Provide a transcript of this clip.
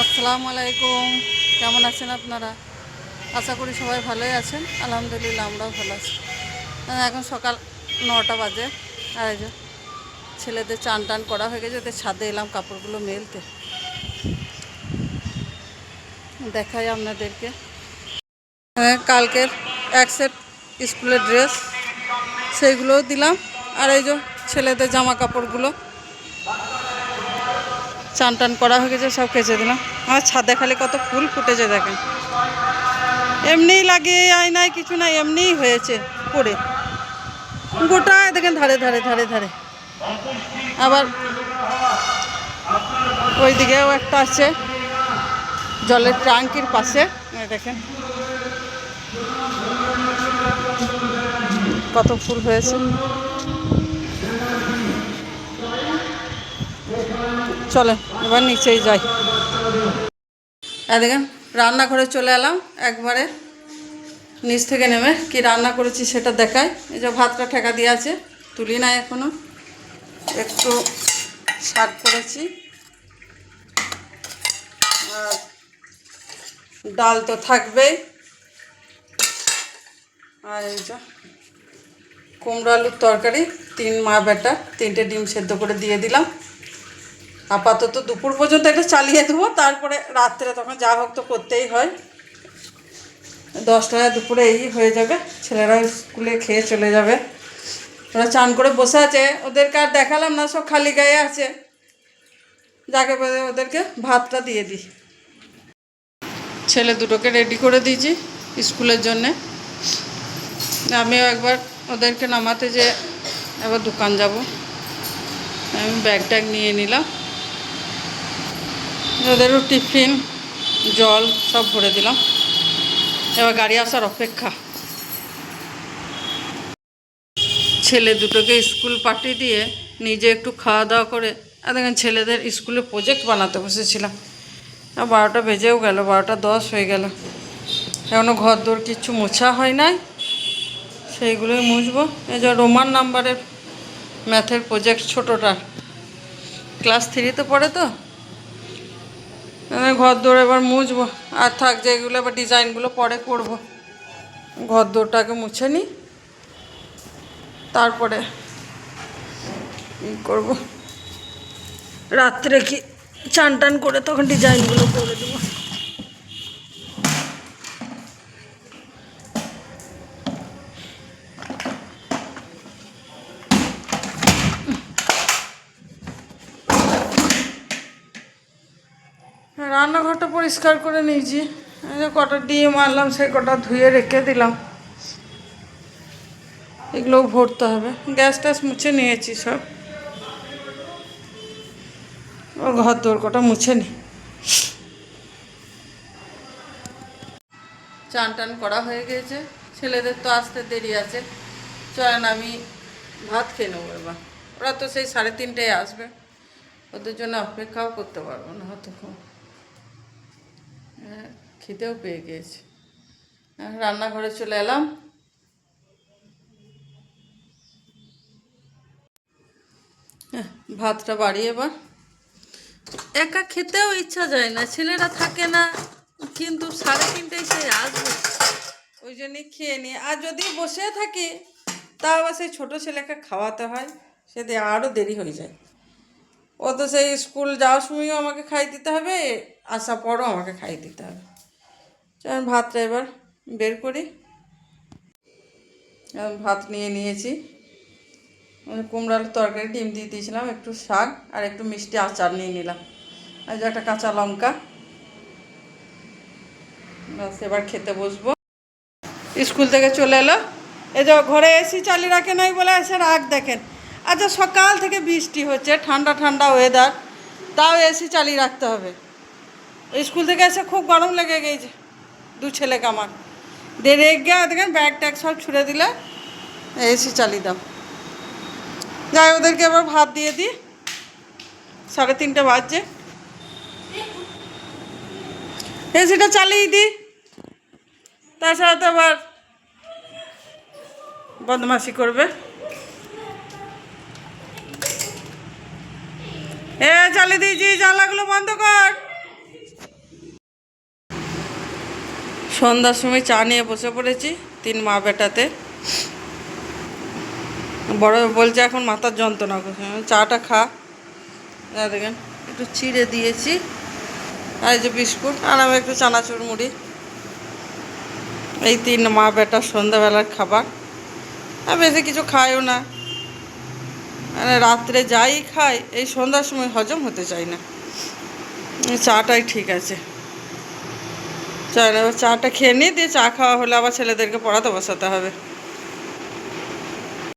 আসসালামু আলাইকুম। কেমন আছেন আপনারা? আশা করি সবাই ভালোই আছেন। আলহামদুলিল্লাহ আমরাও ভালো আছি। এখন সকাল নটা বাজে। আর এই ছেলেদের চান টান করা হয়ে গেছে ওদের ছাদে এলাম কাপড়গুলো মেলতে। দেখাই আপনাদেরকে। হ্যাঁ, কালকের এক সেট স্কুলের ড্রেস সেইগুলোও দিলাম। আর এই যে ছেলেদের জামা কাপড়গুলো চান টান করা হয়ে গেছে, সব কেচে দিলাম। আমার ছাদে খালি কত ফুল ফুটেছে দেখেন। এমনিই লাগে আয়নায় কিছু না এমনিই হয়েছে পড়ে। গোটায় দেখেন, ধারে ধারে ধারে ধারে। আবার ওই দিকেও একটা আছে, জলের ট্যাঙ্কির পাশে দেখেন। কত ফুল হয়েছে। চলে, এবার নিচেই যাই। দেখেন, রান্নাঘরে চলে এলাম, একবারে নিচ থেকে নেমে কি রান্না করেছি সেটা দেখাই। এই যে ভাতটা ঠেকা দিয়ে আছে, তুলি নাই এখনও। একটু শাক করেছি। আর ডাল তো থাকবেই। আর এই যে কুমড়ো আলুর তরকারি, তিন মা বেটা, তিনটে ডিম সেদ্ধ করে দিয়ে দিলাম। আপাতত দুপুর পর্যন্ত এটা চালিয়ে দেবো, তারপরে রাত্রে তখন যা হোক তো করতেই হয়। দশটা দুপুরে এই হয়ে যাবে, ছেলেরা স্কুলে খেয়ে চলে যাবে। ওরা চান করে বসে আছে, ওদেরকে আর দেখালাম না, সব খালি গায়ে আছে। যাকে ওদেরকে ভাতটা দিয়ে দিই। ছেলে দুটোকে রেডি করে দিয়েছি স্কুলের জন্যে। আমিও একবার ওদেরকে নামাতে যে এবার দোকান যাব। আমি ব্যাগ ট্যাগ নিয়ে নিলাম। ওদেরও টিফিন, জল সব ভরে দিলাম। এবার গাড়ি আসার অপেক্ষা। ছেলে দুটোকে স্কুল পাঠিয়ে দিয়ে নিজে একটু খাওয়া দাওয়া করে, আর দেখেন ছেলেদের স্কুলে প্রজেক্ট বানাতে বসেছিলাম। বারোটা বেজেও গেল, বারোটা দশ হয়ে গেল। এখনও ঘর দোর কিচ্ছু মোছা হয় নাই। সেইগুলোই মুছবো। এই যে রোমান নাম্বারের ম্যাথের প্রজেক্ট ছোটোটার। ক্লাস থ্রিতে পড়ে তো? ঘর দৌড় এবার মুছবো। আর থাক যেগুলো এবার ডিজাইনগুলো পরে করব। ঘর দৌড়টাকে মুছে নিই তারপরে করব? রাত্রে কি চান টান করে তখন ডিজাইনগুলো করে দেবো। রান্নাঘরটা পরিষ্কার করে নিয়েছি। কটা ডিম আনলাম সেই কটা ধুয়ে রেখে দিলাম। এগুলোও ভরতে হবে। গ্যাস ট্যাস মুছে নিয়েছি সব। ও ঘর দোর কটা মুছে নি। চান টান করা হয়ে গেছে। ছেলেদের তো আসতে দেরি আছে। চলেন আমি ভাত খেয়ে নেব এবার। ওরা তো সেই সাড়ে তিনটেয় আসবে। ওদের জন্য অপেক্ষাও করতে পারব না হয়তো হ্যাঁ, খিদেও পেয়ে গিয়েছে। রান্নাঘরে চলে এলাম। ভাতটা বাড়ি এবার। একা খেতেও ইচ্ছা যায় না, ছেলেরা থাকে না, কিন্তু সাড়ে তিনটেই সে আসবে। ওই জন্যই খেয়ে নিই। আর যদি বসে থাকি তা আবার সেই ছোটো ছেলেকে খাওয়াতে হয় সেদিন আরও দেরি হয়ে যায়। ও তো সেই স্কুল যাওয়ার সময়ও আমাকে খাই দিতে হবে, আসার পরও আমাকে খাই দিতে হবে। চল ভাতটা এবার বের করি। ভাত নিয়ে নিয়েছি। কুমড়ার তরকারি, ডিম দিয়ে দিয়েছিলাম, একটু শাক আর একটু মিষ্টি আচার নিয়ে নিলাম। আর যে একটা কাঁচা লঙ্কা। ব্যাস, এবার খেতে বসবো। স্কুল থেকে চলে এলো। এই যে ঘরে এসি চালিয়ে রাখে নাই বলে এসে রাগ দেখেন। আচ্ছা সকাল থেকে বৃষ্টি হচ্ছে, ঠান্ডা ঠান্ডা ওয়েদার তাও এসি চালিয়ে রাখতে হবে। স্কুল থেকে এসে খুব গরম লেগে গেছে। দু ছেলেকে আমার দেড়ে গিয়ে দেখেন ব্যাগ ট্যাগ সব ছুড়ে দিলে এসি চালিয়ে দাও। যাই, ওদেরকে এবার ভাত দিয়ে দিই। সাড়ে তিনটে বাজছে। এসিটা চালিয়ে দিই। তাছাড়া তো আবার বদমাসি করবে। এ, চালিয়ে দিয়েছি, জানলাগুলো বন্ধ কর। সন্ধ্যার সময় চা নিয়ে বসে পড়েছি তিন মা বেটাতে। বড় বলছে এখন মাথার যন্ত্রণা করছে চাটা খা। দেখেন, একটু চিড়ে দিয়েছি। আর যে বিস্কুট আর আমি একটু চানাচুর মুড়ি। এই তিন মা বেটা সন্ধ্যাবেলার খাবার। আর বেশি কিছু খায়ও না। মানে রাত্রে যাই খাই, এই সন্ধ্যার সময় হজম হতে চাই না। চাটাই ঠিক আছে। চল এবার চাটা খেয়ে নিই দিয়ে চা খাওয়া হলে আবার ছেলেদেরকে পড়াতে বসাতে হবে।